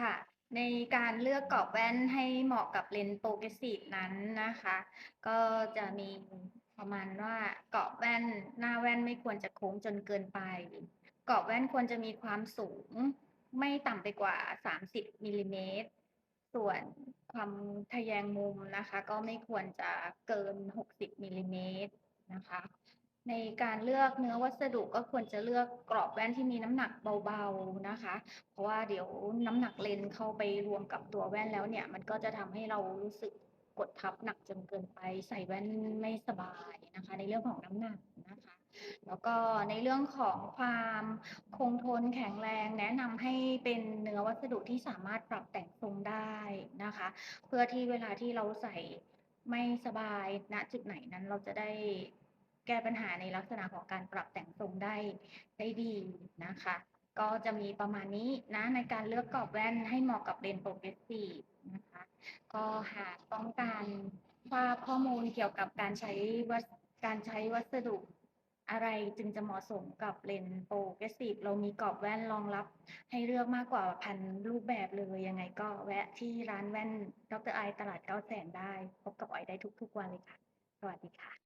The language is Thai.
ค่ะ ในการเลือกกรอบแว่นให้เหมาะกับเลนส์โปรเกรสซีฟนั้นนะคะ ก็จะมีประมาณว่ากรอบแว่นหน้าแว่นไม่ควรจะโค้งจนเกินไป กรอบแว่นควรจะมีความสูงไม่ต่ำไปกว่า 30มิลลิเมตรส่วนความทะแยงมุมนะคะ ก็ไม่ควรจะเกิน 60มิลลิเมตรนะคะ ในการเลือกเนื้อวัสดุก็ควรจะเลือกกรอบแว่นที่มีน้ำหนักเบาๆนะคะ เพราะว่าเดี๋ยวน้ำหนักเลนส์เข้าไปรวมกับตัวแว่นแล้วเนี่ย มันก็จะทำให้เรารู้สึกกดทับหนักจนเกินไปใส่แว่นไม่สบายนะคะ ในเรื่องของน้ำหนักนะคะ แล้วก็ในเรื่องของความคงทนแข็งแรงแนะนำให้เป็นเนื้อวัสดุที่สามารถปรับแต่งทรงได้นะคะ เพื่อที่เวลาที่เราใส่ไม่สบายณจุดไหนนั้นเราจะได้ แก้ปัญหาในลักษณะของการปรับแต่งทรงได้ได้ดีนะคะ ก็จะมีประมาณนี้นะในการเลือกกรอบแว่นให้เหมาะกับเลนส์โปรเกรสซีฟนะคะ ก็หากต้องการทราข้อมูลเกี่ยวกับการใช้วัสการใช้วัสดุอะไรจึงจะเหมาะสมกับเลนส์โปรเกรสซีฟเรามีกรอบแว่นรองรับ ให้เลือกมากกว่าพันรูปแบบเลย ยังไงก็แวะที่ร้านแว่นดรไอตลาดเก้าแสนได้ พบกับออยได้ทุกๆวันเลยค่ะ สวัสดีค่ะ